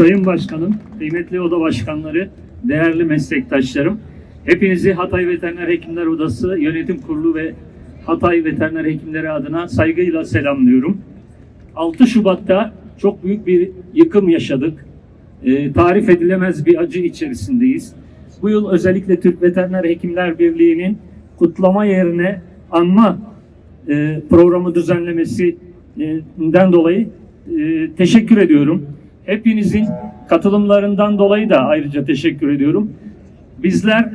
Sayın Başkanım, kıymetli oda başkanları, değerli meslektaşlarım, hepinizi Hatay Veteriner Hekimler Odası Yönetim Kurulu ve Hatay Veteriner Hekimleri adına saygıyla selamlıyorum. 6 Şubat'ta çok büyük bir yıkım yaşadık. Ee, tarif edilemez bir acı içerisindeyiz. Bu yıl özellikle Türk Veteriner Hekimler Birliği'nin kutlama yerine anma e, programı düzenlemesinden dolayı e, teşekkür ediyorum. Hepinizin katılımlarından dolayı da ayrıca teşekkür ediyorum. Bizler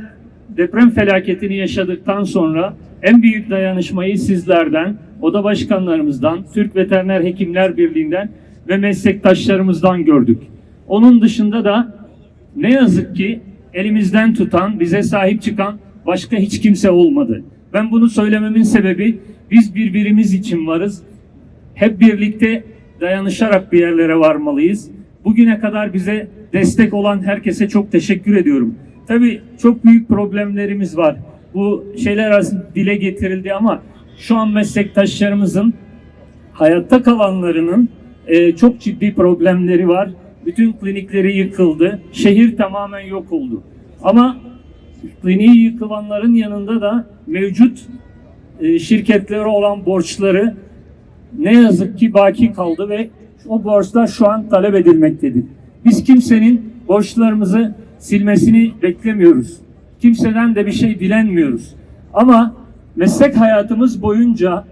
deprem felaketini yaşadıktan sonra en büyük dayanışmayı sizlerden, oda başkanlarımızdan, Türk Veteriner Hekimler Birliği'nden ve meslektaşlarımızdan gördük. Onun dışında da ne yazık ki elimizden tutan, bize sahip çıkan başka hiç kimse olmadı. Ben bunu söylememin sebebi biz birbirimiz için varız. Hep birlikte dayanışarak bir yerlere varmalıyız. Bugüne kadar bize destek olan herkese çok teşekkür ediyorum. Tabii çok büyük problemlerimiz var. Bu şeyler arasında dile getirildi ama şu an meslektaşlarımızın hayatta kalanlarının e, çok ciddi problemleri var. Bütün klinikleri yıkıldı. Şehir tamamen yok oldu. Ama kliniği yıkılanların yanında da mevcut e, şirketlere olan borçları ne yazık ki baki kaldı ve o borçlar şu an talep edilmektedir. Biz kimsenin borçlarımızı silmesini beklemiyoruz. Kimseden de bir şey dilenmiyoruz. Ama meslek hayatımız boyunca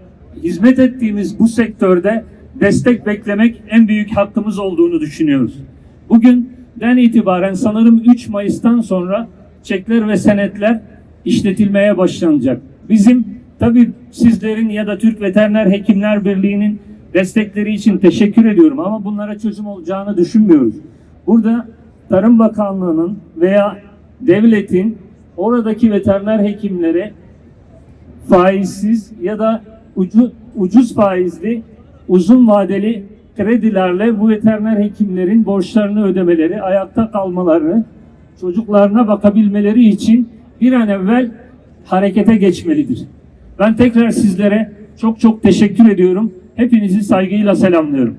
hizmet ettiğimiz bu sektörde destek beklemek en büyük hakkımız olduğunu düşünüyoruz. Bugünden itibaren sanırım 3 Mayıs'tan sonra çekler ve senetler işletilmeye başlanacak. Bizim tabii sizlerin ya da Türk Veteriner Hekimler Birliği'nin destekleri için teşekkür ediyorum ama bunlara çözüm olacağını düşünmüyoruz. Burada Tarım Bakanlığı'nın veya devletin oradaki veteriner hekimlere faizsiz ya da ucu, ucuz faizli uzun vadeli kredilerle bu veteriner hekimlerin borçlarını ödemeleri, ayakta kalmalarını, çocuklarına bakabilmeleri için bir an evvel harekete geçmelidir. Ben tekrar sizlere çok çok teşekkür ediyorum. Hepinizi saygıyla selamlıyorum.